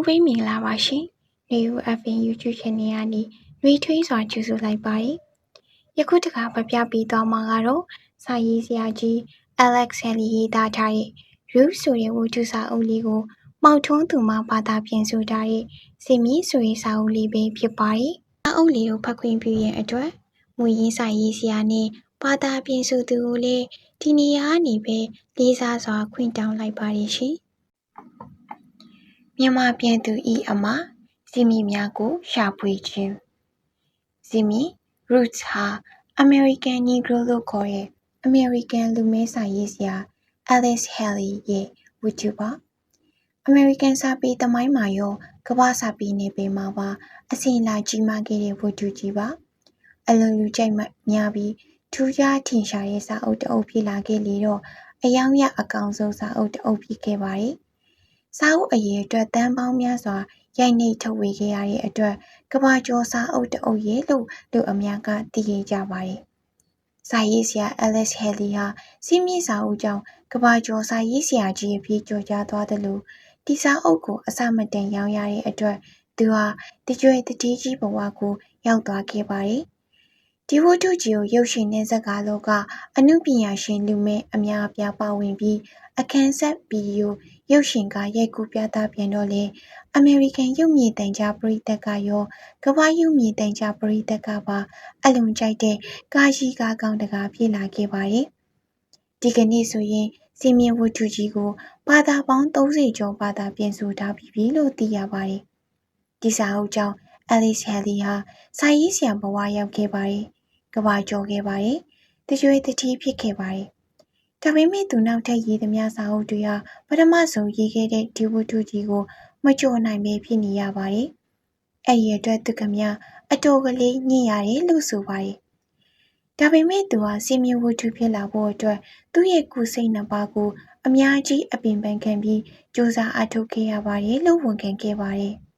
လုံးပေးမင်္ဂလာပါရှင်။ New FN YouTube Channel ကနေနှွေးထွေးစွာကြိုဆိုလိုက်ပါတယ်။ယခုတခါပြပြပေးသွားမှာကတော့စာရေးဆရာကြီး Alex Haley ရေးသားထားတဲ့ Root ဆိုတဲ့ဝတ္ထုစာအုပ်လေးကိုမောက်ထွန်းသူမှဘာသာပြန်ဆိုထားတဲ့စင်မီဆိုတဲ့စာအုပ်လေးပဲဖြစ်ပါတယ်။စာအုပ်လေးကိုဖတ်ခွင့်ပြုရဲ့အတွက်မူရင်းစာရေးဆရာနဲ့ဘာသာပြန်ဆိုသူကိုလည်းဒီနေရာကနေပဲလေးစားစွာခွင့်တောင်းလိုက်ပါတယ်ရှင်။ မြန်မာပြည်သူ၏အမဇီမီများကို ရှာဖွေခြင်းဇီမီ Roots ဟာ American Negro လို့ခေါ်တဲ့ American လူမဲစာရေးဆရာ Alice Haley ရဲ့ဝတ္ထုပါ American စာပေသမိုင်းမှာရောကမ္ဘာစာပေနယ်ပယ်မှာပါအစဉ်အလာကြီးမားခဲ့တဲ့ဝတ္ထုကြီးပါအလွန်လူကြိုက်များပြီးထူးခြားထင်ရှားတဲ့စာအုပ်တအုပ်ဖြစ်လာခဲ့လေတော့အယောင်ရအကောင်ဆုံးစာအုပ်တအုပ်ဖြစ်ခဲ့ပါတယ်။ စာအုပ်အရေအတွက်သန်းပေါင်းများစွာရိုက်နှိပ်ထုတ်ဝေခဲ့ရတဲ့အတွက်ကမ္ဘာကျော်စာအုပ်တအုပ်ရဲ့လို့လူအများကသိခဲ့ကြပါတယ်။စာရေးဆရာ Alice Haley ဟာစီးမြင့်စာအုပ်ကြောင့်ကမ္ဘာကျော်စာရေးဆရာကြီးအဖြစ်ကြော်ကြားသွားတယ်လို့ဒီစာအုပ်ကိုအစမတန်ရောင်းရတဲ့အတွက်သူဟာတကြွေတတိကြီးဘဝကိုရောက်သွားခဲ့ပါတယ်။ ဒီဝတ္ထုကြီးကိုရုပ်ရှင်နဲ့ဇာတ်ကားလောကအမှုပညာရှင်လူမဲအများအပြားပါဝင်ပြီးအခန်းဆက်ဗီဒီယိုရုပ်ရှင်ကားရိုက်ကူးပြသပြန်တော့လည်းအမေရိကန်ရုပ်မြင်သံကြားပရိသတ်ကရောကမ္ဘာ့ရုပ်မြင်သံကြားပရိသတ်ကပါအလွန်ကြိုက်တဲ့ကားကြီးကားကောင်းတကားဖြစ်လာခဲ့ပါတယ်။ဒီကနေ့ဆိုရင်စင်မြင့်ဝတ္ထုကြီးကိုဘာသာပေါင်း30ကျော်ဘာသာပြန်ဆိုထားပြီးပြီလို့သိရပါတယ်။ဒီစာအုပ်ကြောင့် Alice Haley ဟာစာရေးဆရာဘဝရောက်ခဲ့ပါတယ်။ ကဘာကျော်ခဲ့ပါတယ်။တကြွေတတိဖြစ်ခဲ့ပါတယ်။ဒါပေမဲ့သူနောက်ထပ်ရေးသမျှစာအုပ်တွေဟာပထမဆုံးရေးခဲ့တဲ့ဒီဝတ္ထုကြီးကိုမကျော်နိုင်ပဲဖြစ်နေရပါတယ်။အဲ့ဒီအတွက်သူကမြအတော်ကလေးညှိရတယ်လို့ဆိုပါတယ်။ဒါပေမဲ့သူဟာစီမီဝတ္ထုဖြစ်လာဖို့အတွက်သူ့ရဲ့ကိုယ်စိတ်နှစ်ပါးကိုအများကြီးအပင်ပန်းခံပြီးစူးစမ်းအထောက်ခဲ့ရပါတယ်လို့ဝန်ခံခဲ့ပါတယ်။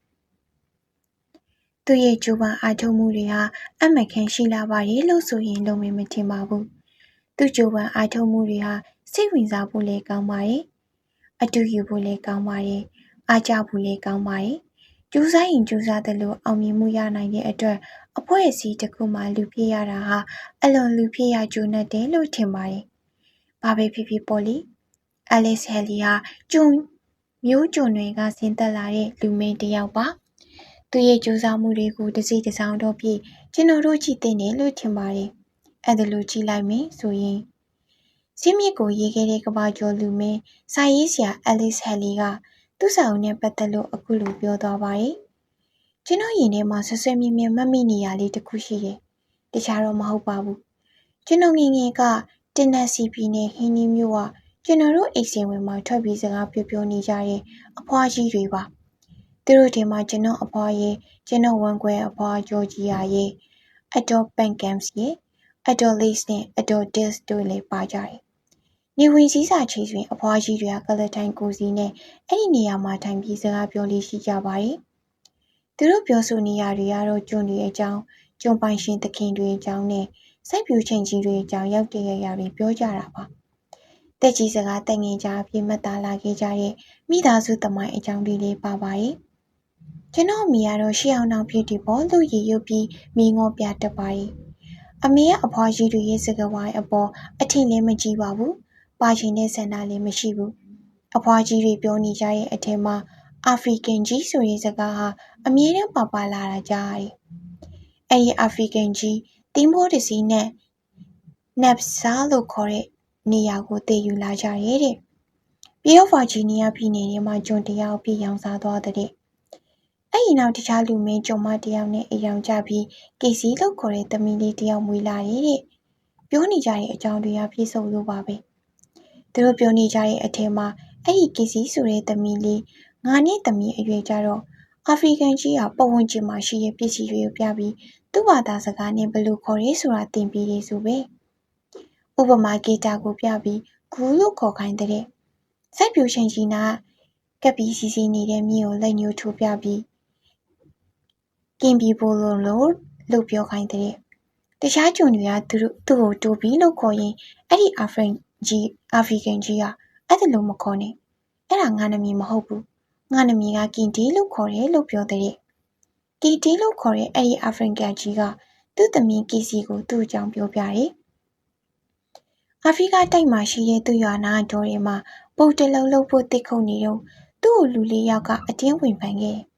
သူ့ရဲ့ကြိုးပမ်းအားထုတ်မှုတွေဟာအမကန်ရှိလာပါတယ်လို့ဆိုရင်လုံးဝမထင်ပါဘူး။သူ့ကြိုးပမ်းအားထုတ်မှုတွေဟာစိတ်ဝင်စားဖို့လည်းကောင်းပါတယ်။အတူယူဖို့လည်းကောင်းပါတယ်။အားကျဖို့လည်းကောင်းပါတယ်။ကြိုးစားရင်ကြိုးစားသလိုအောင်မြင်မှုရနိုင်တဲ့အတွက်အဖွဲ့အစည်းတစ်ခုမှလူဖြစ်ရတာဟာအလွန်လူဖြစ်ရကြိုးနဲ့တယ်လို့ထင်ပါတယ်။ဘာပဲဖြစ်ဖြစ်ပေါ့လေ။ Alice Haley ဟာကျုံမျိုးကျုံတွေကဆင်းသက်လာတဲ့လူမင်းတစ်ယောက်ပါ။ သူရဲ့ကြိုးစားမှုတွေကိုတစ်စိတ်တစ်စောင်းတော့ဖြစ်ကျွန်တော်တို့ကြည့်တဲ့တယ်လို့ထင်ပါတယ်။အဲ့ဒါလိုကြည့်လိုက်မယ်ဆိုရင်ဇင်းမြစ်ကိုရေးခဲ့တဲ့ကဘာကျော်လူမင်းစာရေးဆရာ Alice Haley ကသူ့စာအုပ်နဲ့ပတ်သက်လို့အခုလိုပြောသွားပါတယ်။ကျွန်တော်ရင်ထဲမှာဆွဆွမြင်မြင်မမိနေရလေးတစ်ခုရှိတယ်။တခြားတော့မဟုတ်ပါဘူး။ကျွန်တော်ငငယ်ကတင်နက်စီပြည်နယ်ဟင်းနီးမြို့ကကျွန်တော်တို့အိမ်စင်ဝင်မှာထွက်ပြီးစကားပြောပြောနေကြတဲ့အဖွားကြီးတွေပါ။ သူတို့ဒီမှာကျွန်တော်အဖွားရဲ့ကျွန်တော်ဝန်ခွဲအဖွားဂျော်ဂျီယာရဲ့အတော်ပန်ကမ်စ်ရဲ့ Adolis နဲ့ Adonis တို့လည်းပါကြတယ်။နေဝင်စည်းစာချိတ်တွင်အဖွားကြီးတွေကကလထိုင်ကိုစီနဲ့အဲ့ဒီနေရာမှာထိုင်ပြီးစကားပြောလေးရှိကြပါတယ်။သူတို့ပြောဆိုနေရတွေကတော့ကျွန်းတွေအကြောင်းကျွန်းပိုင်ရှင်သခင်တွေအကြောင်းနဲ့စိုက်ပျိုးချိန်ကြီးတွေအကြောင်းရောက်တဲ့ရရာတွေပြောကြတာပါ။တက်ကြီးစကားတက်ငင်ကြအဖြစ်မှတ်သားလာခဲ့ကြတဲ့မိသားစုသမိုင်းအကြောင်းတွေလေးပါပါတယ်။ ကျွန်တော်အမိကတော့ရှေ့အောင်နောက်ဖြစ်ဒီပေါ်လို့ရည်ရွတ်ပြီးမိငေါပြတတ်ပါတယ်။အမေကအဖွားကြီးတွေရဲ့စကားဝိုင်းအပေါ်အထင်လည်းမကြီးပါဘူး။ပါချင်တဲ့ဆန္ဒလည်းမရှိဘူး။အဖွားကြီးတွေပြောနေကြတဲ့အထက်မှာအာဖရိကန်ကြီးဆိုတဲ့စကားဟာအမြဲတမ်းပါပါလာတာကြားရတယ်။အဲဒီအာဖရိကန်ကြီးတင်းမိုးတစီနဲ့နပ်ဆာလို့ခေါ်တဲ့နေရာကိုတည်ယူလာကြရဲ့တဲ့။ပြည်တော်ဗာဂျီးနီးယားပြည်နယ်ထဲမှာကျွန်တရားအပြည့်ရောင်စားသွားတဲ့ အဲ့ဒီနောက်တခြားလူမင်းကျုံမတယောက်နဲ့အိမ်အောင်ကြပြီးကေစီလို့ခေါ်တဲ့သမီးလေးတယောက်မွေးလာတယ်တဲ့ပြောနေကြတဲ့အကြောင်းတွေကပြည့်စုံလို့ပါပဲသူတို့ပြောနေကြတဲ့အထက်မှာအဲ့ဒီကေစီဆိုတဲ့သမီးလေးငါနဲ့သမီးအရွယ်ကြတော့အာဖရိကန်ကြီးကပတ်ဝန်းကျင်မှာရှိတဲ့ပစ္စည်းတွေကိုပြပြီးသူ့ဘာသာစကားနဲ့ဘယ်လိုခေါ်ရဲဆိုတာသင်ပြီးလေဆိုပဲဥပမာဂီတာကိုပြပြီးဂူလို့ခေါ်ခိုင်းတဲ့စိုက်ပြူချိန်ကြီးနာကပ်ပြီးစီစီနေတဲ့မြေကိုလက်ညှိုးထိုးပြပြီး ကင်ပြီပိုလိုလို့လို့ပြောခိုင်းတဲ့တခြားဂျုံတွေကသူတို့သူ့ကိုတိုးပြီလို့ခေါ်ရင်အဲ့ဒီအာဖရိကန်ကြီးအာဖရိကန်ကြီးကအဲ့ဒါလို့မခေါ်နဲ့အဲ့ဒါငါနာမည်မဟုတ်ဘူးငါနမည်ကကင်တီလို့ခေါ်တယ်လို့ပြောတဲ့ကီတီလို့ခေါ်တဲ့အဲ့ဒီအာဖရိကန်ကြီးကသူ့သမီးကီစီကိုသူ့အကြောင်းပြောပြတယ်။အာဖရိကတိုက်မှာရှိတဲ့သူ့ရွာနာတော်တွေမှာပုတ်တလုံးလုံးဖို့တစ်ခုနေတော့သူ့ကိုလူလေးယောက်ကအတင်းဝင်ပန်းခဲ့။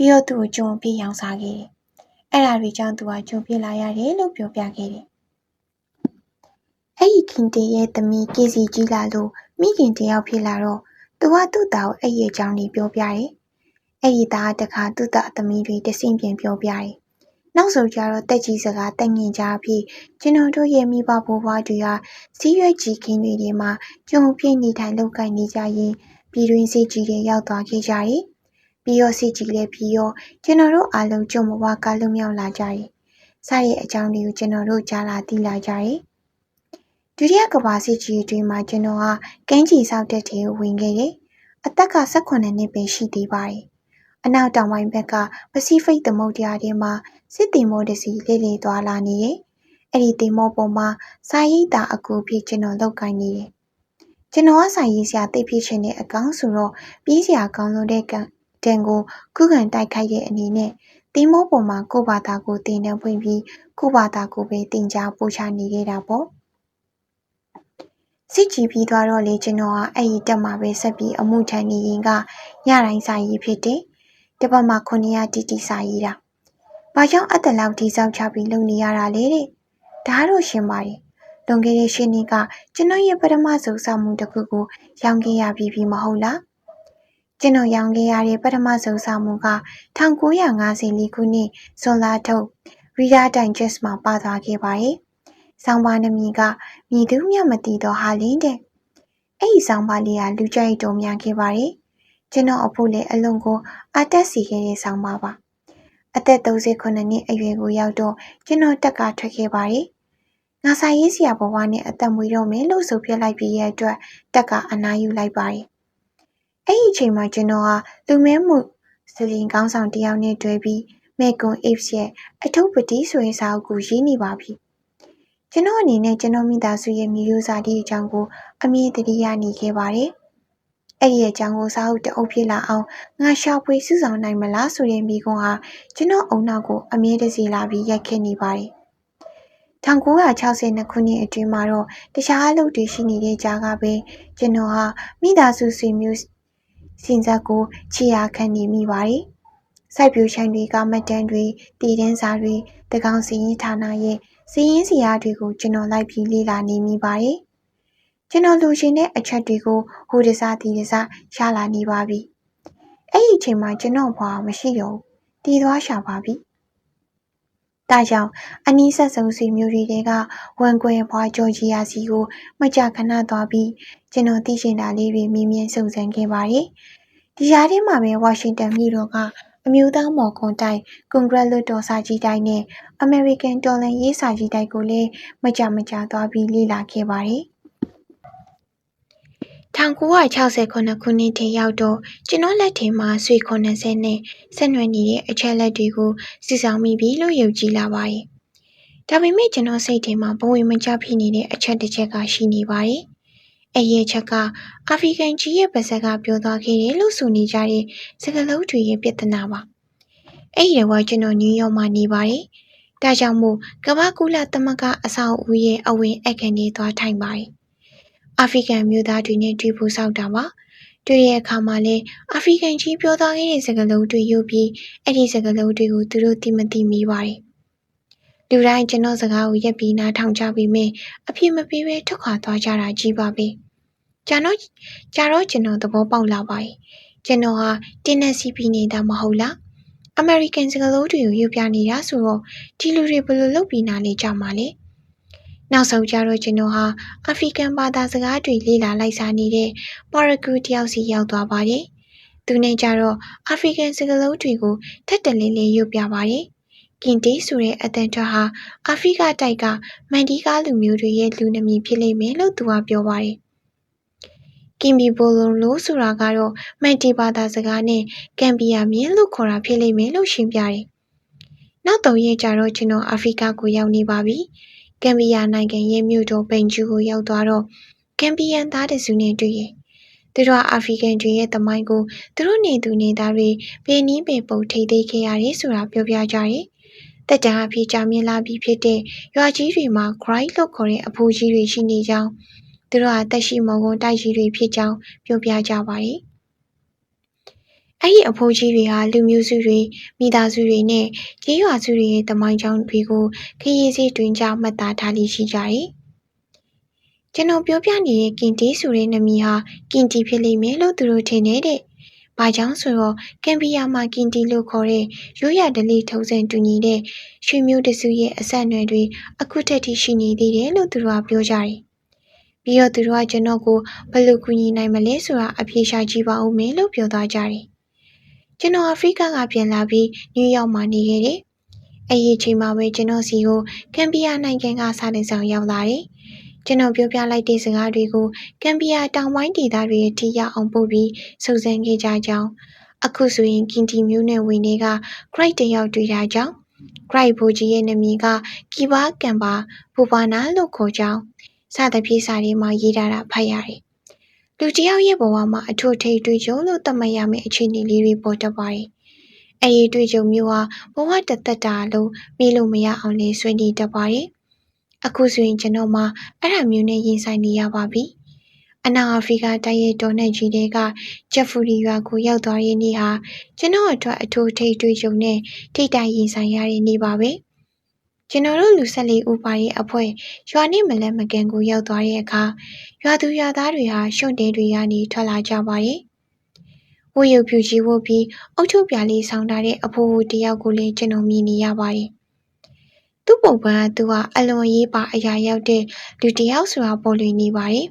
ပြီးတော့သူ့ကိုကြုံပြရောင်းစားခဲ့တယ်။အဲ့ဒါတွေကြောင့်သူကကြုံပြလာရတယ်လို့ပြောပြခဲ့တယ်။အဲ့ဒီခင်တေရဲ့သမီးကီစီကြီးလာလို့မိခင်တယောက်ဖြစ်လာတော့သူကသူ့သားကိုအဲ့ဒီအကြောင်းလေးပြောပြတယ်။အဲ့ဒီသားတခါသူ့သားသမီးတွေတဆင့်ပြန်ပြောပြတယ်။နောက်ဆိုကြတော့တက်ကြီးစကားတက်ငင်ကြပြီးကျွန်တော်တို့ရဲ့မိဘဘိုးဘွားတွေဟာစီးရွက်ကြီးခင်းတွေထဲမှာကြုံပြည့်နေထိုင်လောက်ကိုင်နေကြရင်ပြည်တွင်းစစ်ကြီးတွေရောက်သွားခဲ့ကြတယ်။ ပြီးတော့စစ်ကြီးလည်းပြီးတော့ကျွန်တော်တို့အားလုံးကြုံမဝကလွတ်မြောက်လာကြတယ်။စတဲ့အကြောင်းတွေကိုကျွန်တော်တို့ကြားလာသိလာကြတယ်။ဒုတိယကမ္ဘာစစ်ကြီးအတွင်းမှာကျွန်တော်ဟာကမ်းခြေဆောက်တဲ့ထဲဝင်ခဲ့တယ်။အသက်က18နှစ်ပဲရှိသေးပါတယ်။အနောက်တောင်ပိုင်းဘက်ကပစိဖိတ်သမုဒ္ဒရာထဲမှာစစ်သည်မောတစ်စီးလှည့်လည်သွားလာနေတယ်။အဲ့ဒီသင်္ဘောပေါ်မှာစာရိတ်တာအကူဖြစ်ကျွန်တော်လောက်ကိုင်းနေတယ်။ကျွန်တော်ကစာရေးဆရာသိဖြစ်ခြင်းနဲ့အကောင်းဆိုတော့ပြေးစရာကောင်းဆုံးတဲ့ကံ တန်ကိုခုခံတိုက်ခိုက်တဲ့အနေနဲ့သင်္ဘောပေါ်မှာကိုယ့်ဘာသာကိုတင်နှံဖွင့်ပြီးကိုယ့်ဘာသာကိုပဲတင်ကြားပို့ချနေခဲ့တာပေါ့။စစ်ကြီးပြီးသွားတော့လေကျွန်တော်ကအဲ့ဒီတက်မှာပဲဆက်ပြီးအမှုထမ်းနေရင်ကညတိုင်းစာရေးဖြစ်တယ်။တပတ်မှာ900တီတီစာရေးတာ။ဘာကြောင့်အတလောက်ဒီဆောက်ချပြီးလုပ်နေရတာလဲတဲ့။ဒါတော့ရှင်းပါတယ်။လွန်ခဲ့တဲ့ရှင်းနှစ်ကကျွန်တော်ရဲ့ပထမဆုံးစာမှုတစ်ခုကိုရောင်းခဲ့ရပြီးပြီမဟုတ်လား။ ကျွန်တော်ရောင်းခဲ့ရတဲ့ပထမဆုံးစာမှုက1954ခုနှစ်ဇွန်လထုတ် Reader Digest မှာပါသွားခဲ့ပါတယ်။ဆောင်းပါးနမည်ကမြည်သူမျှမသိသောဟာလင်းတဲ့။အဲ့ဒီဆောင်းပါးလေးကလူကြိုက်တော်များခဲ့ပါတယ်။ကျွန်တော်အဖို့လည်းအလုံးကိုအတက်စီခဲ့တဲ့ဆောင်းပါးပါ။အသက်38နှစ်အရွယ်ကိုရောက်တော့ကျွန်တော်တက်ကထွက်ခဲ့ပါတယ်။ငါစာရေးဆရာဘဝနဲ့အသက်မွေးတော့မယ်လို့ဆိုပြလိုက်ပြီးရဲ့အတွက်တက်ကအနားယူလိုက်ပါတယ်။ အဲ့ဒီအချိန်မှာကျွန်တော်ဟာလူမဲမှုစလင်ကောင်းဆောင်တယောက်နဲ့တွေ့ပြီးမေကွန်အိပ်ရဲ့အထုပ်ပတိဆိုရင်စာအုပ်ကိုရေးနေပါပြီ။ကျွန်တော်အနေနဲ့ကျွန်တော်မိသားစုရဲ့မျိုးရိုးစာဒီအကြောင်းကိုအမြင်တတိယနေခဲ့ပါတယ်။အဲ့ဒီအကြောင်းကိုစာအုပ်တအုပ်ဖြစ်လာအောင်ငါရှာဖွေစုဆောင်နိုင်မလားဆိုတဲ့မိကွန်းဟာကျွန်တော်အုံနောက်ကိုအမြဲတစေလာပြီးရိုက်ခဲ့နေပါတယ်။1962ခုနှစ်အတွင်းမှာတော့တခြားအလုပ်တွေရှိနေတဲ့ကြားကပဲကျွန်တော်ဟာမိသားစုဆွေမျိုး စင်စက်ကိုခြေရာခံနေမိပါတယ်။စိုက်ပျိုးခြံတွေကမှတ်တမ်းတွေ၊တည်တံ့စာတွေ၊သန်းခေါင်စာရင်းဌာနရဲ့စာရင်းဇယားတွေကိုကျွန်တော်လိုက်ပြီးလေ့လာနေမိပါတယ်။ကျွန်တော်လိုချင်တဲ့အချက်တွေကိုဟိုတစဒီတစရလာနေပါပြီ။အဲ့ဒီအချိန်မှာကျွန်တော်ဘွားမရှိတော့ဘူး။တည်သွားရှာပါပြီ။ ဒါကြောင့်အနီးဆက်ဆုံးဆွေမျိုးတွေတဲကဝန်ကွယ်ဘွားဂျော်ဂျီယာစီကိုမကြာခဏသွားပြီးကျွန်တော်သိချင်တာလေးတွေမေးမြန်းစုံစမ်းခဲ့ပါတယ်။ဒီကြားထဲမှာပဲဝါရှင်တန်မြို့တော်ကအမျိုးသားမော်ကွန်တိုက်ကွန်ဂရက်လွှတ်တော်စာကြည့်တိုက်နဲ့အမေရိကန်တော်လှန်ရေးစာကြည့်တိုက်ကိုလည်းမကြာမကြာသွားပြီးလေ့လာခဲ့ပါတယ်။ 1969ခုနှစ်ထိရောက်တော့ကျွန်တော်လက်ထဲမှာဆွေ90နဲ့ဆက်နွယ်နေတဲ့အချက်လက်တွေကိုစုဆောင်မိပြီလို့ယုံကြည်လာပါတယ်။ဒါပေမဲ့ကျွန်တော်စိတ်ထဲမှာဘဝင်မကျဖြစ်နေတဲ့အချက်တစ်ချက်ကရှိနေပါတယ်။အဲ့ဒီအချက်ကအာဖရိကန်ကြီးရဲ့ပါဇက်ကပြောသွားခဲ့တယ်လို့ဆိုနေကြတဲ့စကားလုံးတွေရဲ့ပြဿနာပါအဲ့ဒီတော့ကျွန်တော်နယူးယောက်မှာနေပါတယ်ဒါကြောင့်မို့ကမ္ဘာကူလာသမဂ္ဂအဆောက်အဦရဲ့အဝင်အခန်းကြီးသွားထိုင်ပါတယ် အာဖရိကန်မျိုးသားတွေနဲ့တွေ့ဖို့စောက်တာပါတွေ့တဲ့အခါမှာလဲအာဖရိကန်ကြီးပြောသွားခဲ့တဲ့စကားလုံးတွေယူပြီးအဲ့ဒီစကားလုံးတွေကိုသူတို့သိမသိမိပါတယ်လူတိုင်းကျွန်တော်စကားကိုရက်ပြီးနားထောင်ကြပြီးမြင်အဖြစ်မပေးဘဲထွက်ခွာသွားကြတာကြီးပါပဲ။ကြာတော့ကြာတော့ကျွန်တော်သဘောပေါက်လာပါတယ်ကျွန်တော်ဟာတင်းနဲ့စီးပြီးနေတာမဟုတ်လားအမေရိကန်စကားလုံးတွေကိုယူပြနေတာဆိုတော့ဒီလူတွေဘယ်လိုလုပ်ပြီးနားနေကြမှာလဲ နောက်ဆုံးကြတော့ကျွန်တော်ဟာအာဖရိကန်ဘာသာစကားတွေလေ့လာလိုက်စားနေတဲ့ပါရဂူတယောက်စီရောက်သွားပါတယ်သူနဲ့ကြတော့အာဖရိကန်စကားလုံးတွေကိုထက်တလင်းလေးယူပြပါတယ်ကင်တီဆိုတဲ့အတန်ထွက်ဟာအာဖရိကတိုက်ကမန်ဒီကားလူမျိုးတွေရဲ့လူနမည်ဖြစ်လိမ့်မယ်လို့သူကပြောပါတယ်ကင်ဘီဘိုလိုလိုဆိုတာကတော့မန်တီဘာသာစကားနဲ့ကမ်ဘီယာမြင်းလို့ခေါ်တာဖြစ်လိမ့်မယ်လို့ရှင်းပြတယ်။နောက်သုံးရက်ကြာတော့ကျွန်တော်အာဖရိကကိုရောက်နေပါပြီ။ ကမ်ဘီယာနိုင်ငံရဲ့မြို့တော်ပိန်ဂျူကိုရောက်သွားတော့ကမ်ဘီယန်သားတစုနဲ့တွေ့ရင်သူတို့အာဖရိကန်တွေရဲ့သမိုင်းကိုသူတို့နေသူနေသားတွေဘယ်နည်းပင်ပုံထိသိခဲ့ရတယ်ဆိုတာပြောပြကြတယ်။တက်တန်းအဖြစ်ကြာမြင့်လာပြီးဖြစ်တဲ့ရွာကြီးတွေမှာ gray လို့ခေါ်တဲ့အဖိုးကြီးတွေရှိနေကြောင်းသူတို့ဟာတက်ရှိမော်ကွန်တိုက်ကြီးတွေဖြစ်ကြောင်းပြောပြကြပါတယ်။ အဲ့ဒီအဖိုးကြီးတွေဟာလူမျိုးစုတွေမိသားစုတွေနဲ့ကြေးရွာစုတွေရဲ့တမိုင်းကြောင်းတွေကိုခရီးစည်းတွင်ကြမှတ်သားထားလိရှိကြတယ်။ကျွန်တော်ပြောပြနေတဲ့ကင်တီဆိုတဲ့နာမည်ဟာကင်တီဖြစ်လိမ့်မယ်လို့သူတို့ထင်နေတဲ့။ဘာကြောင့်ဆိုတော့ကမ်ဘီယာမှာကင်တီလို့ခေါ်တဲ့ရိုးရာဓလေ့ထုံးစံတူညီတဲ့ရွှေမျိုးတစုရဲ့အဆက်အနွယ်တွေအခုထက်ထိရှိနေသေးတယ်လို့သူတို့ကပြောကြတယ်။ပြီးတော့သူတို့ကကျွန်တော်ကိုဘယ်လိုကူညီနိုင်မလဲဆိုတာအဖြေရှာကြည့်ပါဦးမယ်လို့ပြောသွားကြတယ်။ ကျွန်တော်အာဖရိကကပြန်လာပြီးနယူးယောက်မှာနေခဲ့တယ်။အဲ့ဒီအချိန်မှာပဲကျွန်တော်စီကိုကမ်ဘီယာနိုင်ငံကစာတင်ဆောင်ရောက်လာတယ်။ကျွန်တော်ပြောပြလိုက်တဲ့စကားတွေကိုကမ်ဘီယာတောင်ပိုင်းဒေသတွေထိရောက်အောင်ပို့ပြီးစုံစမ်းခဲ့ကြကြောင်းအခုဆိုရင်ကင်တီမျိုးနဲ့ဝင်တွေက great တယောက်တွေ့တာကြောင့် great ဘူကြီးရဲ့နာမည်ကကီဘာကံပါပူပါနာလို့ခေါ်ကြောင်းစသဖြင့်စာတွေမှာရေးထားတာဖတ်ရတယ်။ လူတယောက်ရဲ့ဘဝမှာအထွတ်ထိပ်တွေ့ကြုံလို့သတ်မှတ်ရမယ့်အခြေအနေလေးတွေပေါ်တတ်ပါတယ်။အဲဒီတွေ့ကြုံမျိုးဟာဘဝတသက်တာလုံးမေ့လို့မရအောင်လေးဆွေးနွေးတတ်ပါတယ်။အခုဆိုရင်ကျွန်တော်မှအဲ့ဒါမျိုးနဲ့ရင်ဆိုင်နေရပါပြီ။အနောက်အာဖရိကတိုက်ရဲ့ဒေါ်နယ်ကြီးတွေကဂျက်ဖူရီရွာကိုရောက်သွားတဲ့နေ့ဟာကျွန်တော်အတွက်အထူးထိပ်တွေ့ကြုံနဲ့ထိတ်တိုင်ရင်ဆိုင်ရတဲ့နေ့ပါပဲ။ ကျွန်တော်တို့လူ၁၄ဦးပါရဲ့အဖွဲ့ရွာနဲ့မလဲမကန်ကိုရောက်သွားတဲ့အခါရွာသူရွာသားတွေဟာရှုံတဲတွေကနေထွက်လာကြပါတယ်။ဝတ်ရုပ်ဖြူကြီးဝတ်ပြီးအုတ်ချုပ်ပြာလေးဆောင်းထားတဲ့အဖိုးအိုတယောက်ကိုလည်းကျွန်တော်မြင်နေရပါတယ်။သူ့ပုံပန်းကသူကအလွန်အရေးပါအရာရောက်တဲ့လူတယောက်ဆိုတာပေါ်လွင်နေပါတယ်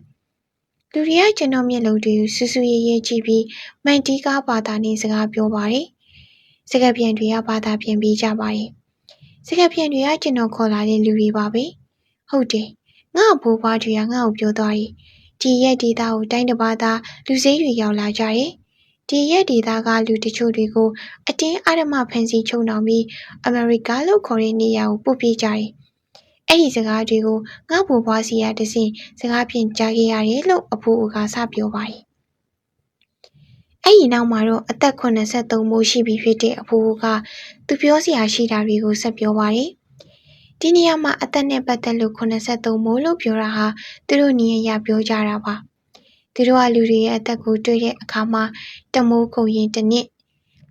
။လူတွေကကျွန်တော်မျက်လုံးတွေကိုစူးစူးရဲရဲကြည့်ပြီးမှန်တီးကားဘာသာနဲ့စကားပြောပါတယ်။စကားပြန်တွေကဘာသာပြန်ပြီးကြပါတယ်။ စကားပြန်တွေကကျွန်တော်ခေါ်လာတဲ့လူတွေပါပဲ။ဟုတ်တယ်။ငါ့အဖိုးဘွားတွေကငါ့ကိုပြောသွားတယ်။ဒီရက်ဒေတာကိုတိုင်းတစ်ပါးသားလူစိမ်းတွေရောက်လာကြတယ်။ဒီရက်ဒေတာကလူတချို့တွေကိုအတင်းအဓမ္မဖန်ဆီးချုပ်နှောင်ပြီးအမေရိကလို့ခေါ်တဲ့နေရာကိုပို့ပြကြတယ်။အဲ့ဒီစကားတွေကိုငါ့ဘိုးဘွားစီကတဆင့်စကားဖြင့်ကြားခဲ့ရတယ်လို့အဖိုးအိုကစပြောပါတယ်။ အဲ့ဒီနောက်မှာတော့အသက်83မိုးရှိပြီဖြစ်တဲ့အဖိုးအိုကသူပြောစရာရှိတာတွေကိုဆက်ပြောပါတယ်။ဒီနေရာမှာအသက်နဲ့ပတ်သက်လို့83မိုးလို့ပြောတာဟာသူတို့ညီအရပြောကြတာပါ။သူတို့ကလူတွေရဲ့အသက်ကိုတွေ့တဲ့အခါမှာတမိုးကုန်ရင်တစ်နှစ်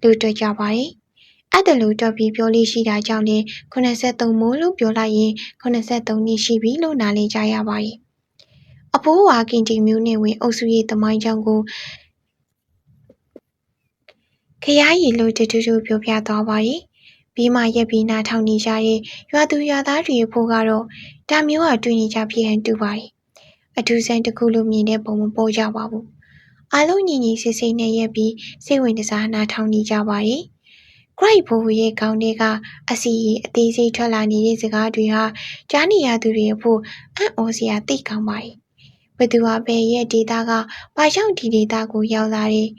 လို့တွေ့ကြပါတယ်။အဲ့ဒါလို့တော့ပြီးပြောလို့ရှိတာကြောင့်လေ83မိုးလို့ပြောလိုက်ရင်83နှစ်ရှိပြီလို့နားလည်ကြရပါတယ်။အဖိုးဝါကင်တီမျိုးနဲ့ဝင်အုပ်စုရဲ့တမိုင်းကြောင်းကို ခရားရည်လို့တတူတူပြောပြသွားပါတယ်။ပြီးမှရက်ပြီးနာထောင်နေကြတဲ့ရွာသူရွာသားတွေဖို့ကတော့ဒါမျိုးဟာတွေ့နေကြဖြစ်ဟန်တူပါတယ်။အထူးဆန်းတစ်ခုလို့မြင်တဲ့ပုံမပေါ်ကြပါဘူး။အားလုံးညီညီစိတ်စိတ်နဲ့ရက်ပြီးစိတ်ဝင်စားနာထောင်နေကြပါတယ်။ Great ဘိုးရဲ့ခေါင်းထဲကအစီရီအသေးစိတ်ထွက်လာနေတဲ့စကားတွေဟာကြားနေရသူတွေအဖို့အံ့ဩစရာသိကောင်းပါတယ်။ဘသူဟာဘယ်ရဲ့ဒေတာကဘာကြောင့်ဒီဒေတာကိုရောက်လာတယ်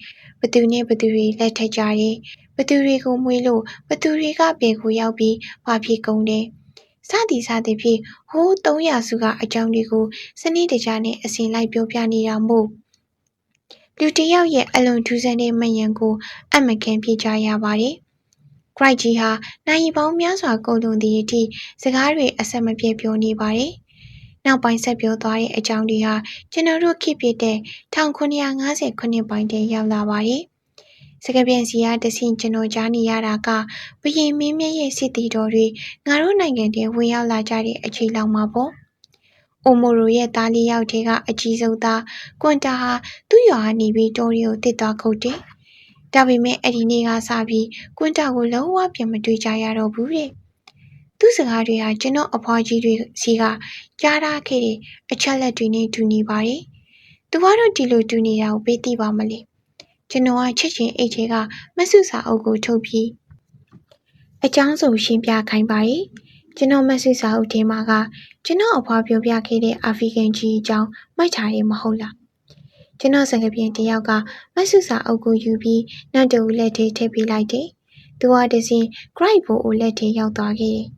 ဘသူနဲ့ဘသူတွေလက်ထက်ကြတယ်ဘသူတွေကိုမွေးလို့ဘသူတွေကပေကိုရောက်ပြီးဘာဖြစ်ကုန်တယ်စသည်စသည်ဖြင့်ဟိုး300စုကအကြောင်းတွေကိုစနစ်တကျနဲ့အစဉ်လိုက်ပြောပြနေတာမို့လူတယောက်ရဲ့အလွန်ထူးဆန်းတဲ့မယံကို အမကန်ပြကြရပါတယ်။ Great ကြီးဟာနိုင်ပေါင်းများစွာကုန်လွန်သည့်အထိစကားတွေအဆက်မပြတ်ပြောနေပါတယ်။ နောက်ပိုင်းဆက်ပြောသွားတဲ့အကြောင်းတွေဟာကျွန်တော်တို့ခေတ်ဖြစ်တဲ့1950ခုနှစ်ပိုင်းတည်းရောက်လာပါတယ်။စကပြန်စီကတဆင့်ကျွန်တော်ကြားနေရတာကဘရင်မင်းမြတ်ရဲ့စစ်တီတော်တွေငါတို့နိုင်ငံထဲဝင်ရောက်လာကြတဲ့အချိန်လောက်မှာပေါ့။အိုမိုရိုရဲ့သားလေးယောက်ထဲကအကြီးဆုံးသားကွန်တာဟာသူ့ရွာကနေပြီးတိုရီကိုတစ်သွားခုတ်တယ်။ဒါပေမဲ့အဲ့ဒီနေ့ကစပြီးကွန်တာကိုလုံးဝပြန်မတွေ့ကြရတော့ဘူးတဲ့။ သူ့စကားတွေဟာကျွန်တော်အဖွားကြီးတွေစီကကြားထားခဲ့တဲ့အချက်လက်တွေနဲ့တူနေပါတယ်။သူကတော့ဒီလိုတူနေတာကိုပေးသိပါမလဲ။ကျွန်တော်ကချက်ချင်းအိတ်ထဲကမဆုစာအုပ်ကိုထုတ်ပြီးအကြောင်းစုံရှင်းပြခိုင်းပါတယ်။ကျွန်တော်မဆုစာအုပ်ထဲမှာကကျွန်တော်အဖွားပြောပြခဲ့တဲ့အာဖရိကန်ကြီးအကြောင်းမှတ်ထားရမဟုတ်လား။ကျွန်တော်စကားပြန်တယောက်ကမဆုစာအုပ်ကိုယူပြီးနောက်တူလက်ထဲထည့်ပေးလိုက်တယ်။သူကတစင် Great ဘိုကိုလက်ထဲရောက်သွားခဲ့တယ်။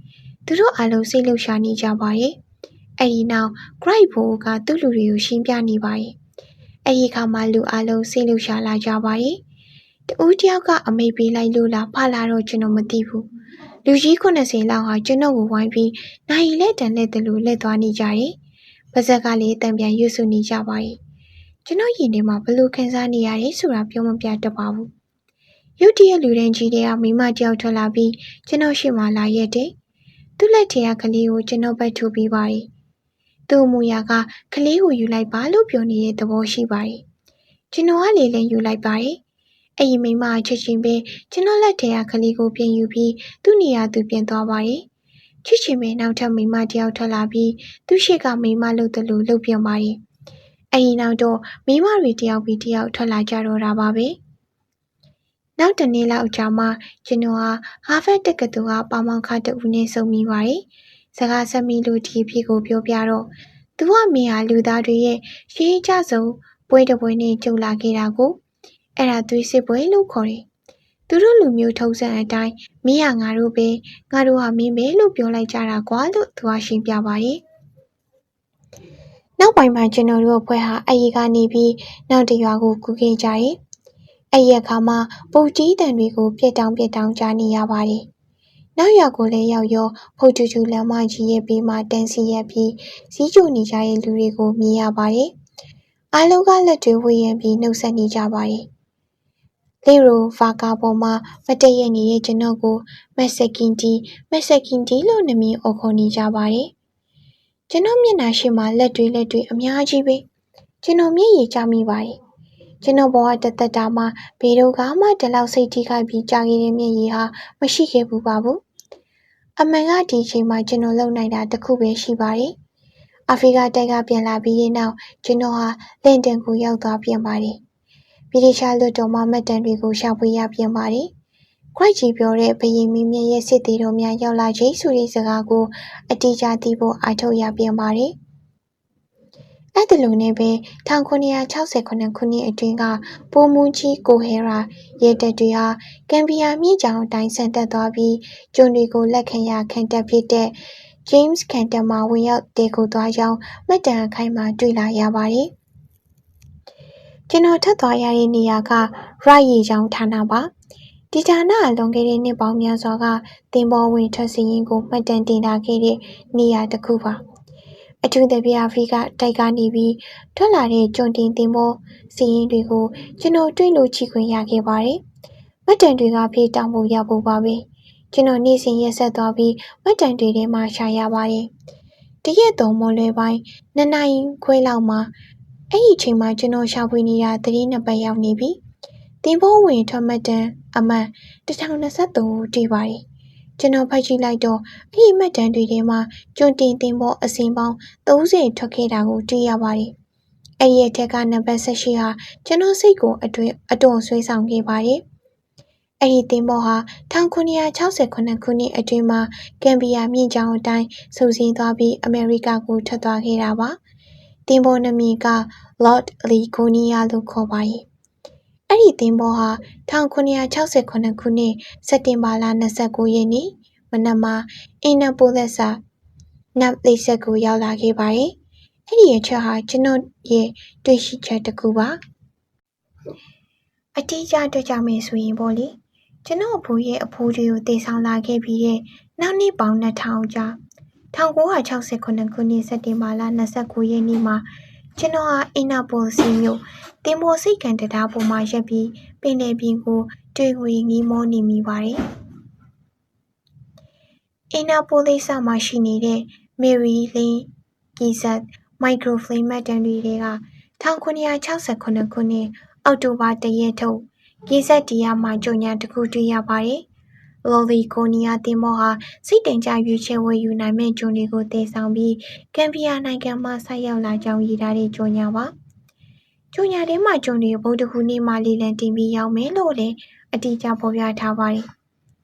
သူတို့အလုံးစိတ်လှုပ်ရှားနေကြပါရဲ့။အဲ့ဒီနောက် Great ဘိုကသူ့လူတွေကိုရှင်းပြနေပါရဲ့။အဲ့ဒီခါမှလူအလုံးစိတ်လှရှာလာကြပါတယ်။တဦးတယောက်ကအမိတ်ပေးလိုက်လို့လားဖလာတော့ကျွန်တော်မသိဘူး။လူကြီး90လောက်ဟာကျွန်တော်ကိုဝိုင်းပြီးနိုင်လက်တန်လက်တလူလက်သွားနေကြတယ်။ပါဇက်ကလည်းတံပြန်ရွတ်ဆုနေကြပါတယ်။ကျွန်တော်ရင်ထဲမှာဘလို့ခံစားနေရတယ်ဆိုတာပြောမပြတတ်ပါဘူး။ရုတ်တရက်လူတန်းကြီးတွေကမိမတယောက်ထွက်လာပြီးကျွန်တော်ရှိမှလာရက်တယ်။ သူ့လက်ထဲကကလေးကိုကျွန်တော်ဘက်ထိုးပြီးပါတယ်။သူ့အမူအရာကကလေးကိုယူလိုက်ပါလို့ပြောနေတဲ့သဘောရှိပါတယ်။ကျွန်တော်ကလေလည်းယူလိုက်ပါတယ်။အဲ့ဒီမိမအချက်ချင်းပဲကျွန်တော်လက်ထဲကကလေးကိုပြန်ယူပြီးသူ့နေရာသူပြန်သွားပါတယ်။ချစ်ချင်ပဲနောက်ထပ်မိမတယောက်ထွက်လာပြီးသူ့ရှိကမိမလို့တလူလှုပ်ပြန်ပါတယ်။အဲ့ဒီနောက်တော့မိမတွေတယောက်ပြီးတယောက်ထွက်လာကြတော့တာပါပဲ။ နောက်တနေ့လောက်ကြာမှကျွန်တော်ဟာဟာဗတ်တက္ကသိုလ်ကပေါမောင်ခတူဦးနဲ့ဆုံမိပါတယ်။စကားဆက်မိလို့ဒီဖြစ်ကိုပြောပြတော့သူကမေဟာလူသားတွေရဲ့ရှေးကြဆုံးပွဲတစ်ပွဲနဲ့ကြုံလာခဲ့တာကိုအဲ့ဒါသွေးစစ်ပွဲလို့ခေါ်တယ်။သူတို့လူမျိုးထုံးစံအတိုင်းမင်းဟာငါတို့ပဲငါတို့ဟာမင်းပဲလို့ပြောလိုက်ကြတာကွာလို့သူကရှင်းပြပါတယ်။နောက်ပိုင်းမှာကျွန်တော်တို့အဖွဲ့ဟာအရီကနေပြီးနောက်တရွာကိုကူခဲ့ကြတယ်။ အဲ့ဒီအခါမှာ ပုတ်ကြီးတန်တွေကို ပြက်တောင်းပြက်တောင်းကြားနေရပါတယ်။နောက်ရွာကိုလည်းရောက်ရော ဖုတ်တူတူလမ်းမကြီးရဲ့ဘေးမှာတန်းစီရက်ပြီးစီးကြိုနေကြတဲ့လူတွေကိုမြင်ရပါတယ်။အားလုံးကလက်တွေဝေရံပြီးနှုတ်ဆက်နေကြပါတယ်။လေရိုဗာကာပေါ်မှာမတည့်ရနေတဲ့ကျွန်တော်ကိုမက်ဆက်ကင်တီမက်ဆက်ကင်တီလို့နာမည်အော်ခေါ်နေကြပါတယ်။ကျွန်တော်မျက်နှာရှိမှလက်တွေလက်တွေအများကြီးပဲ။ကျွန်တော်မျက်ရည်ကျမိပါတယ်။ ကျွန်တော်ဘဝတသက်တာမှာဘယ်တော့မှဒီလောက်စိတ်ထိခိုက်ပြီးကြာခဲ့တဲ့မျက်ရည်ဟာမရှိခဲ့ဘူးပါဘူး။အမှန်ကဒီချိန်မှာကျွန်တော်လုံနိုင်တာတခုပဲရှိပါတယ်။အာဖရိကတိုက်ကပြန်လာပြီးတဲ့နောက်ကျွန်တော်ဟာလန်ဒန်ကိုရောက်သွားပြန်ပါတယ်။ဗြိတိရှားလွတ်တော်မှမှတ်တမ်းတွေကိုရှာဖွေရပြန်ပါတယ်။ခွိုက်ကြီးပြောတဲ့ဘယင်မင်းမြတ်ရဲ့စစ်သေးတော်များရောက်လာချိန်ဆိုတဲ့စကားကိုအတိအကျသိဖို့အားထုတ်ရပြန်ပါတယ်။ အဲ့ဒီလိုနဲ့ပဲ1968ခုနှစ်အတွင်းကပိုးမူးကြီးကိုဟဲရာရဲတပ်တွေဟာဂမ်ဘီယာမြစ်ကြောင်အတိုင်းဆန်တက်သွားပြီးကျွန်းတွေကိုလက်ခံရခံတပ်ဖြစ်တဲ့ James Canton မှာဝင်ရောက်တည်ခိုသွားကြောင်းမှတ်တမ်းအခိုင်အမာတွေ့လာရပါတယ်။ကျွန်တော်ထပ်သွားရတဲ့နေရာက Wright ရေကြောင်းဌာနပါ။ဒီဌာနဟာလွန်ခဲ့တဲ့နှစ်ပေါင်းများစွာကသင်္ဘောဝင်ထွက်စာရင်းကိုမှတ်တမ်းတင်ထားခဲ့တဲ့နေရာတစ်ခုပါ။ အထူးသဖြင့်အာဖရိကတိုက်ကနေပြီးထွက်လာတဲ့ကျွန်တင်သင်္ဘောစာရင်းတွေကိုကျွန်တော်တွေ့လို့ကြည့်ခွင့်ရခဲ့ပါတယ်။မှတ်တမ်းတွေကဖြည့်တောင်းဖို့ရဖို့ပါပဲ။ကျွန်တော်နေ့စဉ်ရက်ဆက်သွားပြီးမှတ်တမ်းတွေထဲမှာရှာရပါတယ်။တရက်သုံးမွန်လွယ်ပိုင်းနှစ်နာရီခွဲလောက်မှာအဲ့ဒီအချိန်မှာကျွန်တော်ရှာဖွေနေတာသတိနှစ်ပတ်ရောက်နေပြီ။သင်္ဘောဝင်ထွက်မှတ်တမ်းအမှန်1023ကိုတွေ့ပါတယ်။ ကျွန်တော်ဖတ်ကြည့်လိုက်တော့အဲ့ဒီမှတ်တမ်းတွေထဲမှာကျွန်းတင်သင်္ဘောအစင်ပေါင်း30ထွက်ခဲ့တာကိုတွေ့ရပါတယ်။အဲ့ဒီအထက်ကနံပါတ်18ဟာကျွန်တော်စိတ်ကိုအတွင်အတော်ဆွေးဆောင်ခဲ့ပါတယ်။အဲ့ဒီသင်္ဘောဟာ1968ခုနှစ်အတွင်းမှာဂမ်ဘီယာမြင့်ကြောင်အတိုင်းစူးစင်းသွားပြီးအမေရိကကိုထွက်သွားခဲ့တာပါ။သင်္ဘောနာမည်က Lord Ligonia လို့ခေါ်ပါတယ်။ အဲ့ဒီသင်္ဘောဟာ1968ခုနှစ်စက်တင်ဘာလ29ရက်နေ့မနက်မှာအင်နာပိုလက်စာနပ်လိပ်ဆက်ကိုရောက်လာခဲ့ပါတယ်။အဲ့ဒီအချက်ဟာကျွန်တော်ရဲ့တွေ့ရှိချက်တစ်ခုပါ။အတိအကျတွေ့ကြမယ်ဆိုရင်ပေါ့လေကျွန်တော်အဖိုးရဲ့အဖိုးတွေကိုတည်ဆောင်လာခဲ့ပြီးတဲ့နောက်နှစ်ပေါင်း2000ကြာ1969ခုနှစ်စက်တင်ဘာလ29ရက်နေ့မှာ ကျွန်တော်ဟာအင်နာပိုစီမြို့တင်မောစိတ်ကန်တရားပေါ်မှာရက်ပြီးပင်လယ်ပြင်ကိုတွေ့ဝေငီးမောနေမိပါတယ်။အင်နာပိုလိစမှာရှိနေတဲ့မေရီလင်းဂီဇက်မိုက်ခရိုဖလေမတ်တန်တွေက1968ခုနှစ်အောက်တိုဘာတရက်ထုတ်ဂီဇက်တီယာမှာကြုံညာတစ်ခုတွေ့ရပါတယ်။ လော်လီကိုနီယာတင်မောဟာစိတ်တင်ကြရွေးချယ်ဝယ်ယူနိုင်မဲ့ဂျွန်တွေကိုတည်ဆောင်ပြီးကမ်ဘီယာနိုင်ငံမှဆိုက်ရောက်လာကြောင်းရည်ထားတဲ့ကြုံညာပါ။ကြုံညာထဲမှာဂျွန်တွေဗုဒ္ဓဟူးနေ့မှလေလံတင်ပြီးရောက်မယ်လို့လည်းအတိအကျဖော်ပြထားပါတယ်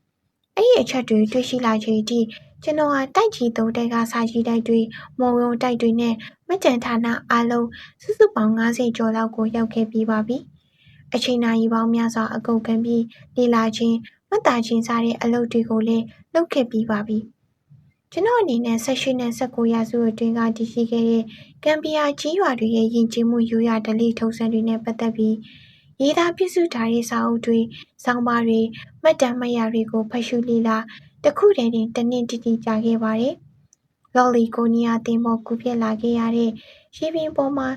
။အဲ့ဒီအချက်တွေတွေ့ရှိလာချိန်အထိကျွန်တော်ဟာတိုက်ကြီးသုံးတိုက်ကစာကြီးတိုက်တွေမုံရုံတိုက်တွေနဲ့မကြံဌာနအားလုံးစုစုပေါင်း90ကျော်လောက်ကိုရောက်ခဲ့ပြီးပါပြီ။အချိန်နာရီပေါင်းများစွာအကုန်ခံပြီးလေလာခြင်း မှတ်သားခြင်းစတဲ့အလုပ်တွေကိုလည်းလုပ်ခဲ့ပြီးပါပြီ။ကျွန်တော်အနေနဲ့18နဲ့19ရာစုအတွင်းကတည်ရှိခဲ့တဲ့ကမ်ဘီယာကြီးရွာတွေရဲ့ယဉ်ကျေးမှုရိုးရာဓလေ့ထုံးစံတွေနဲ့ပတ်သက်ပြီးရေးသားပြုစုထားတဲ့စာအုပ်တွေ၊ဆောင်းပါးတွေ၊မှတ်တမ်းမှတ်ရာတွေကိုဖတ်ရှုလေ့လာတစ်ခုတည်းတင်တစ်နှစ်တိတိကြာခဲ့ပါတယ်။လော်လီကိုနီးယားသင်္ဘောကူးဖြတ်လာခဲ့ရတဲ့ရေပြင်ပေါ်မှာ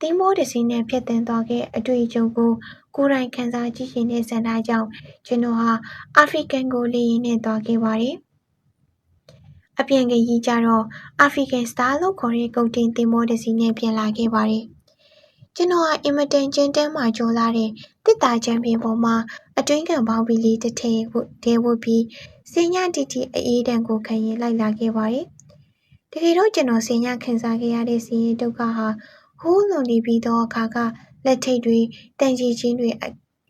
သင်္ဘောတစ်စီးနဲ့ဖြတ်သန်းသွားခဲ့အတွေ့အကြုံကိုကိုယ်တိုင်ခံစားကြည့်ချင်တဲ့ဆန္ဒကြောင့်ကျွန်တော်ဟာအာဖရိကန်ကိုလေယာဉ်နဲ့သွားခဲ့ပါတယ်။အပြန်ခရီးကျတော့အာဖရိကန်စတားလို့ခေါ်တဲ့ကုန်တင်သင်္ဘောတစ်စီးနဲ့ပြန်လာခဲ့ပါတယ်။ကျွန်တော်ဟာအင်မတန်ကြမ်းတမ်းမာကျောလာတဲ့သစ်သားကြမ်းပင်ပေါ်မှာအတွင်းခံဘောင်းဘီလေးတစ်ထည်ထဲဝတ်ပြီးစင်ညတိတိအအေးဒဏ်ကိုခံရင်လိုက်လာခဲ့ပါတယ်။တကယ်တော့ကျွန်တော်စင်ညခံစားခဲ့ရတဲ့ဆင်းရဲဒုက္ခဟာ ဟိုးလွန်နေပြီးသောအခါကလက်ထိပ်တွေတန်ကြီးချင်းတွေအ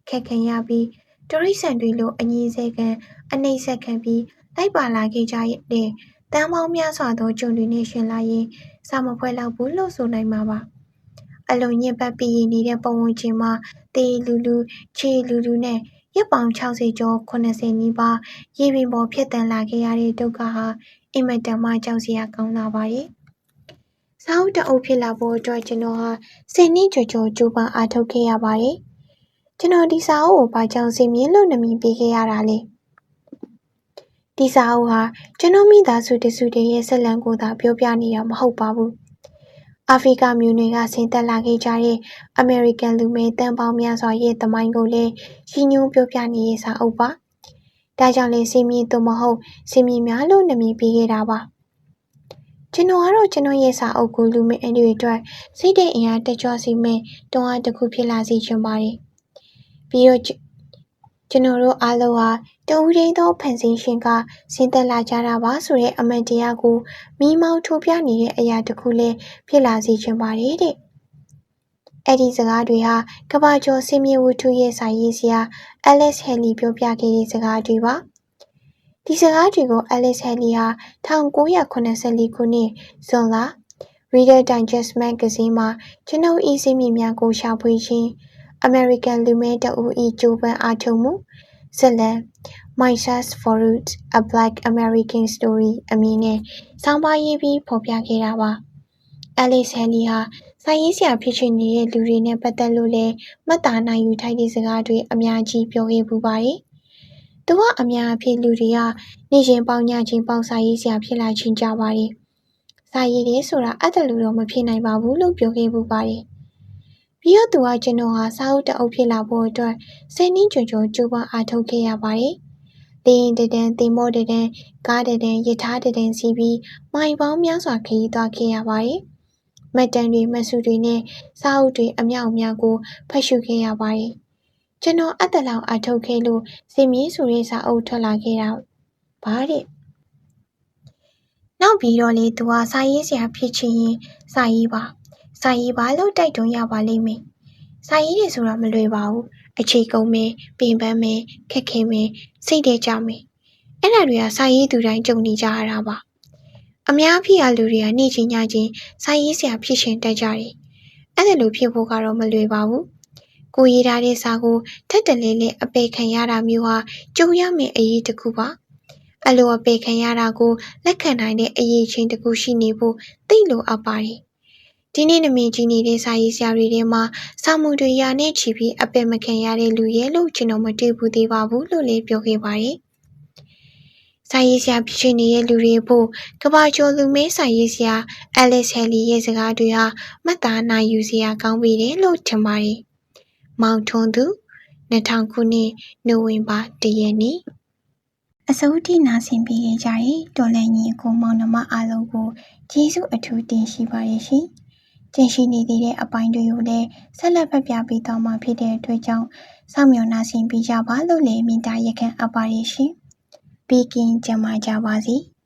ခက်ခံရပြီးတရိษံတွေလိုအငြင်းဆဲခံအနှိမ့်ဆက်ခံပြီးလိုက်ပါလာခဲ့ကြတဲ့တန်ပေါင်းများစွာသောဂျုံတွေနဲ့ရှင်လာရင်စာမဖွဲလောက်ဘူးလို့ဆိုနိုင်မှာပါအလုံးညစ်ပတ်ပြီးနေတဲ့ပုံဝင်ချင်းမှာတေးလူလူခြေလူလူနဲ့ရက်ပေါင်60ကျော်80နီးပါးရေပြင်ပေါ်ဖြစ်တန်လာခဲ့ရတဲ့ဒုက္ခဟာအင်မတန်မှကြောက်စရာကောင်းလာပါတယ်။ စာအုပ်တအုပ်ဖြစ်လာဖို့အတွက်ကျွန်တော်ဟာဆယ်နှစ်ကျော်ကျော်ကြိုးပမ်းအားထုတ်ခဲ့ရပါတယ်။ကျွန်တော်ဒီစာအုပ်ကိုဘာကြောင့်စင်မြင့်လို့နာမည်ပေးခဲ့ရတာလဲ။ဒီစာအုပ်ဟာကျွန်တော်မိသားစုတစုတည်းရဲ့ဆက်လံကိုသာပြောပြနေတာမဟုတ်ပါဘူး။အာဖရိကမျိုးနွယ်ကဆင်းသက်လာခဲ့ကြတဲ့အမေရိကန်လူမဲတန်ပေါင်းများစွာရဲ့သမိုင်းကိုလည်းရည်ညွှန်းပြောပြနေတဲ့စာအုပ်ပါ။ဒါကြောင့်လည်းစင်မြင့်သို့မဟုတ်စင်မြင့်များလို့နာမည်ပေးခဲ့တာပါ။ ကျွန်တော်ကတော့ကျွန်တော်ရဲ့စာအုပ်ကိုလူမဲအတွေအတွက်စိတ်တဲ့အင်အားတက်ကြွစေမယ့်တွန်းအားတစ်ခုဖြစ်လာစေချင်ပါတယ်။ပြီးတော့ကျွန်တော်တို့အားလုံးဟာတဦးတည်းသောဖန်ဆင်းရှင်ကဆင်းသက်လာကြတာပါဆိုတဲ့အမှန်တရားကိုမီးမောင်းထိုးပြနေတဲ့အရာတစ်ခုလည်းဖြစ်လာစေချင်ပါတယ်တဲ့။အဲ့ဒီစကားတွေဟာကဘာကျော်စင်မြေဝတ္ထုရဲ့စာရေးဆရာ Alex Haley ပြောပြခဲ့တဲ့စကားတွေပါ။ ဒီစကားတွေကို Alex Haley ဟာ1984ခုနှစ်ဇွန်လ Reader Digest Magazine မှာကျွန်ုပ်ဤစင်မြေများကိုရှာဖွေခြင်းအမေရိကန်လူမဲတဦး၏ကြိုးပမ်းအားထုတ်မှုဇာတ်လမ်း My Search for Roots: A Black American Story အမည်နဲ့ဆောင်းပါးရေးပြီးဖော်ပြခဲ့တာပါ။ Alex Haley ဟာစာရေးဆရာဖြစ်ချင်နေတဲ့လူတွေနဲ့ပတ်သက်လို့လည်းမှတ်သားနိုင်ယူထိုက်တဲ့စကားတွေအများကြီးပြောခဲ့ဖူးပါတယ်။ သူကအများအားဖြင့်လူတွေကနေ့ချင်းပေါင်းညချင်းပေါင်းစာရေးဆရာဖြစ်လာချင်ကြပါတယ်။စာရေးတယ်ဆိုတာအဲ့ဒါလိုတော့မဖြစ်နိုင်ပါဘူးလို့ပြောခဲ့ဖူးပါတယ်။ပြီးတော့သူကကျွန်တော်ဟာစာအုပ်တအုပ်ဖြစ်လာဖို့အတွက်ဆယ်နှစ်ကျော်ကျော်ကြိုးပမ်းအားထုတ်ခဲ့ရပါတယ်။လေယာဉ်တဒန်း၊သင်္ဘောတဒန်း၊ကားတဒန်း၊ရထားတဒန်းစီးပြီးမိုင်ပေါင်းများစွာခရီးသွားခဲ့ရပါတယ်။မှတ်တမ်းတွေ၊မှတ်စုတွေနဲ့စာအုပ်တွေအမြောက်အများကိုဖတ်ရှုခဲ့ရပါတယ်။ ကျွန်တော်အဲ့သလောက်အားထုတ်ခဲ့လို့ဇင်မြင့်ဆိုတဲ့စာအုပ်ထွက်လာခဲ့တာပါတဲ့။နောက်ပြီးတော့လေသူကစာရေးဆရာဖြစ်ချင်ရင်စာရေးပါစာရေးပါလို့တိုက်တွန်းရပါလိမ့်မယ်။စာရေးတယ်ဆိုတာမလွယ်ပါဘူး။အခြေကုန်မယ်၊ပင်ပန်းမယ်၊ခက်ခဲမယ်၊စိတ်ထဲကျမယ်။အဲ့ဒါတွေကစာရေးသူတိုင်းကြုံနေကြရတာပါ။အများအပြားလူတွေကနေ့ချင်းညချင်းစာရေးဆရာဖြစ်ရှင်တက်ကြတယ်။အဲ့ဒါလိုဖြစ်ဖို့ကတော့မလွယ်ပါဘူး။ ကိုရေးထားတဲ့စာကိုထက်တလဲလဲအပေခံရတာမျိုးဟာကြုံရမယ့်အရေးတစ်ခုပါ။အလိုအပေခံရတာကိုလက်ခံနိုင်တဲ့အရေးချင်းတစ်ခုရှိနေဖို့သိလိုအပ်ပါတယ်ဒီနေ့နမည်ကြီးနေတဲ့စာရေးဆရာတွေထဲမှာစာမှုတွေရာနဲ့ချီပြီးအပင်မခံရတဲ့လူရဲ့လို့ကျွန်တော်မတွေ့ဘူးသေးပါဘူးလို့လည်းပြောခဲ့ပါတယ်။စာရေးဆရာဖြစ်နေတဲ့လူတွေဖို့ကဘာကျော်လူမဲစာရေးဆရာ Alice Haley ရဲ့စကားတွေဟာမှတ်သားနိုင်ယူစရာကောင်းပေတယ်လို့ထင်ပါတယ်။ မောင်ထွန်းသူ2000ခုနှစ်နိုဝင်ဘာ1ရက်နေ့အစိုးထိနာဆင်ပေးကြတဲ့တော်လန်ကြီးကိုမောင်နှမအားလုံးကိုကျေးဇူးအထူးတင်ရှိပါရဲ့ရှင်။ကျင်ရှိနေသေးတဲ့အပိုင်းတွေကိုလည်းဆက်လက်ဖတ်ပြပေးသွားမှာဖြစ်တဲ့အတွက်ကြောင့်စောင့်မျှော်နှားဆင်ပေးကြပါလို့လည်းမေတ္တာရက်ခံအပ်ပါရရှင်။ဘေးကင်းကြမှာကြပါစေ။